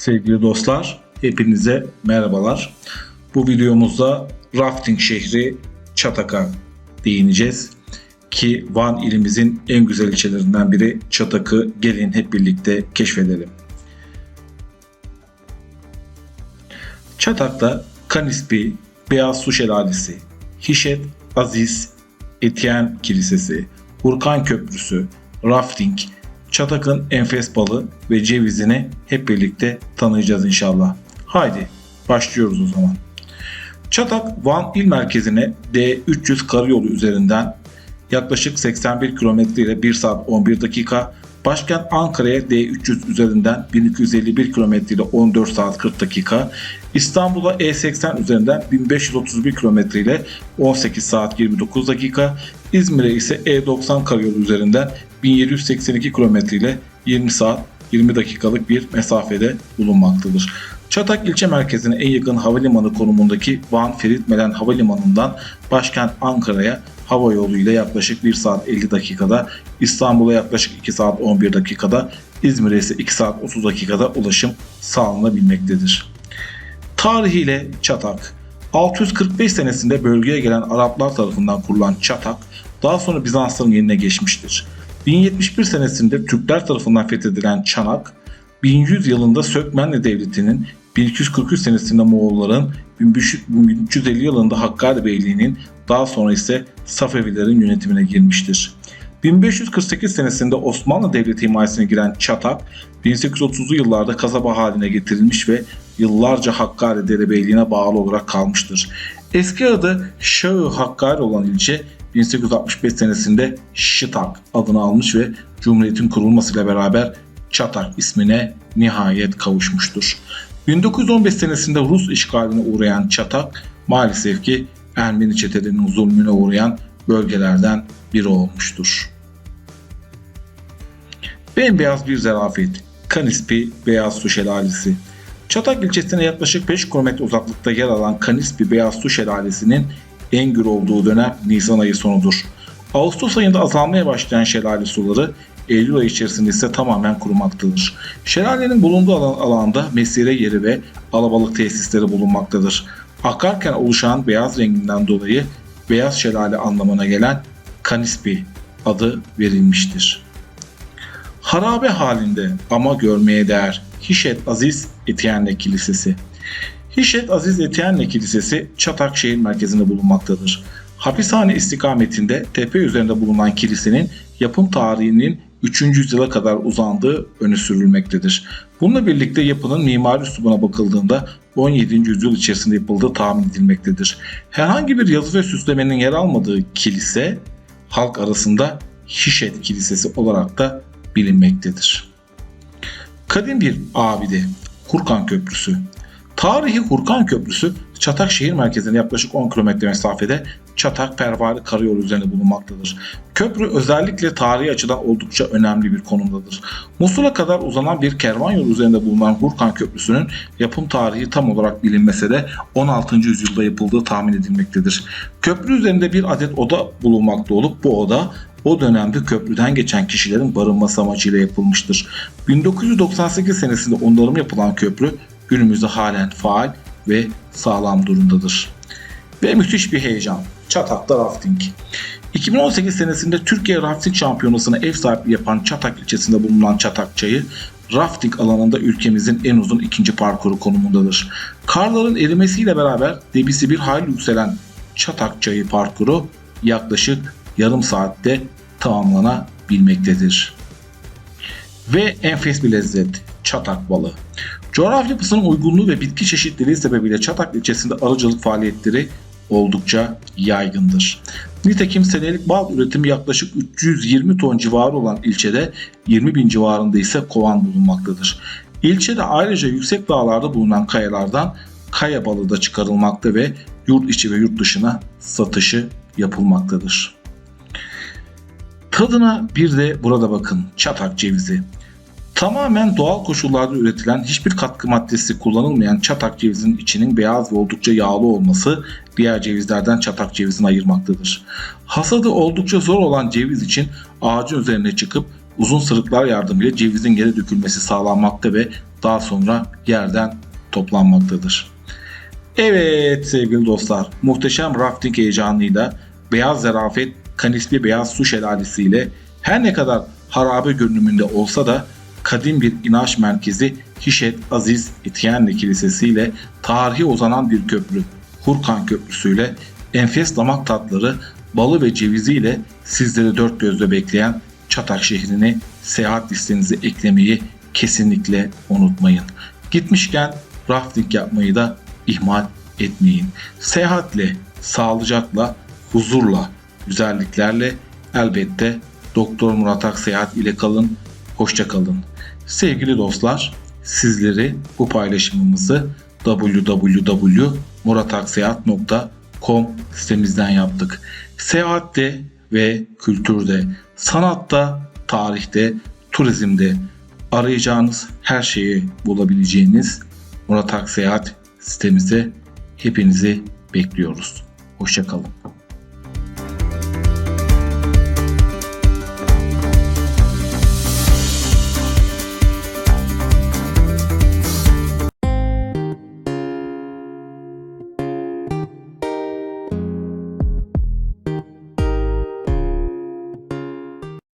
Sevgili dostlar, hepinize merhabalar. Bu videomuzda rafting şehri Çatak'a değineceğiz. Ki Van ilimizin en güzel ilçelerinden biri Çatak'ı gelin hep birlikte keşfedelim. Çatak'ta Kanispi, Beyaz Su Şelalesi, Hişet Aziz, Etiyen Kilisesi, Hurkan Köprüsü, rafting, Çatak'ın enfes balı ve cevizini hep birlikte tanıyacağız inşallah. Haydi başlıyoruz o zaman. Çatak Van il merkezine D300 karayolu üzerinden yaklaşık 81 kilometre ile 1 saat 11 dakika, başkent Ankara'ya D300 üzerinden 1251 kilometre ile 14 saat 40 dakika, İstanbul'a E80 üzerinden 1531 kilometre ile 18 saat 29 dakika, İzmir'e ise E90 karayolu üzerinden 1782 kilometre ile 20 saat 20 dakikalık bir mesafede bulunmaktadır. Çatak ilçe merkezine en yakın havalimanı konumundaki Van Ferit Melen Havalimanı'ndan başkent Ankara'ya hava yoluyla yaklaşık 1 saat 50 dakikada, İstanbul'a yaklaşık 2 saat 11 dakikada, İzmir'e ise 2 saat 30 dakikada ulaşım sağlanabilmektedir. Tarihiyle Çatak 645 senesinde bölgeye gelen Araplar tarafından kurulan Çatak daha sonra Bizansların eline geçmiştir. 1071 senesinde Türkler tarafından fethedilen Çanak, 1100 yılında Sökmenli Devleti'nin 1243 senesinde Moğolların 1350 yılında Hakkari Beyliği'nin daha sonra ise Safevilerin yönetimine girmiştir. 1548 senesinde Osmanlı Devleti himayesine giren Çatak, 1830'lu yıllarda kasaba haline getirilmiş ve yıllarca Hakkari Derebeyliğine bağlı olarak kalmıştır. Eski adı Şahı Hakkari olan ilçe 1865 senesinde Şıtak adını almış ve Cumhuriyet'in kurulmasıyla beraber Çatak ismine nihayet kavuşmuştur. 1915 senesinde Rus işgaline uğrayan Çatak maalesef ki Ermeni çetelerinin zulmüne uğrayan bölgelerden biri olmuştur. Bembeyaz bir zarafet, Kanispi Beyaz Su Şelalesi. Çatak ilçesine yaklaşık 5 km uzaklıkta yer alan Kanispi Beyaz Su Şelalesi'nin en gür olduğu dönem Nisan ayı sonudur. Ağustos ayında azalmaya başlayan şelale suları Eylül ayı içerisinde ise tamamen kurumaktadır. Şelalenin bulunduğu alan, alanda mesire yeri ve alabalık tesisleri bulunmaktadır. Akarken oluşan beyaz renginden dolayı beyaz şelale anlamına gelen Kanispi adı verilmiştir. Harabe halinde ama görmeye değer Hişet Aziz Etiyenle Kilisesi. Hişet Aziz Etiyenle Kilisesi Çatak şehir merkezinde bulunmaktadır. Hapishane istikametinde tepe üzerinde bulunan kilisenin yapım tarihinin 3. yüzyıla kadar uzandığı öne sürülmektedir. Bununla birlikte yapının mimari üslubuna bakıldığında 17. yüzyıl içerisinde yapıldığı tahmin edilmektedir. Herhangi bir yazı ve süslemenin yer almadığı kilise halk arasında Hişet Kilisesi olarak da bilinmektedir. Kadim bir abide Hurkan Köprüsü. Tarihi Hurkan Köprüsü Çatak şehir merkezine yaklaşık 10 km mesafede Çatak Pervari Karayolu üzerinde bulunmaktadır. Köprü özellikle tarihi açıdan oldukça önemli bir konumdadır. Musul'a kadar uzanan bir kervan yolu üzerinde bulunan Hurkan Köprüsü'nün yapım tarihi tam olarak bilinmese de 16. yüzyılda yapıldığı tahmin edilmektedir. Köprü üzerinde bir adet oda bulunmakta olup bu oda o dönemde köprüden geçen kişilerin barınması amacıyla yapılmıştır. 1998 senesinde onarım yapılan köprü günümüzde halen faal ve sağlam durumdadır. Ve müthiş bir heyecan. Çatak'ta rafting. 2018 senesinde Türkiye Rafting Şampiyonası'na ev sahipliği yapan Çatak ilçesinde bulunan Çatak Çayı, rafting alanında ülkemizin en uzun ikinci parkuru konumundadır. Karların erimesiyle beraber debisi bir hayli yükselen Çatak Çayı parkuru yaklaşık yarım saatte tamamlanabilmektedir. Ve enfes bir lezzet, çatak balı. Coğrafya yapısının uygunluğu ve bitki çeşitliliği sebebiyle Çatak ilçesinde arıcılık faaliyetleri oldukça yaygındır. Nitekim senelik bal üretimi yaklaşık 320 ton civarı olan ilçede 20 bin civarında ise kovan bulunmaktadır. İlçede ayrıca yüksek dağlarda bulunan kayalardan kaya balı da çıkarılmakta ve yurt içi ve yurt dışına satışı yapılmaktadır. Tadına bir de burada bakın çatak cevizi. Tamamen doğal koşullarda üretilen hiçbir katkı maddesi kullanılmayan çatak cevizinin içinin beyaz ve oldukça yağlı olması diğer cevizlerden çatak cevizini ayırmaktadır. Hasadı oldukça zor olan ceviz için ağacın üzerine çıkıp uzun sırıklar yardımıyla cevizin yere dökülmesi sağlanmakta ve daha sonra yerden toplanmaktadır. Evet sevgili dostlar, muhteşem rafting heyecanıyla Beyaz Zarafet Kanispi Beyaz Su Şelalesi ile her ne kadar harabe görünümünde olsa da kadim bir inanç merkezi Hişet Aziz Etiyenli Kilisesi ile tarihi uzanan bir köprü Hurkan Köprüsü ile enfes damak tatları balı ve cevizi ile sizleri dört gözle bekleyen Çatak şehrini seyahat listenize eklemeyi kesinlikle unutmayın. Gitmişken rafting yapmayı da ihmal etmeyin. Seyahatle, sağlıcakla, huzurla, güzelliklerle elbette Doktor Murat Ak Seyahat ile kalın. Hoşça kalın. Sevgili dostlar, sizleri bu paylaşımımızı www.muratakseyahat.com sitemizden yaptık. Seyahatte ve kültürde, sanatta, tarihte, turizmde arayacağınız her şeyi bulabileceğiniz Murat Ak Seyahat sitemize hepinizi bekliyoruz. Hoşçakalın.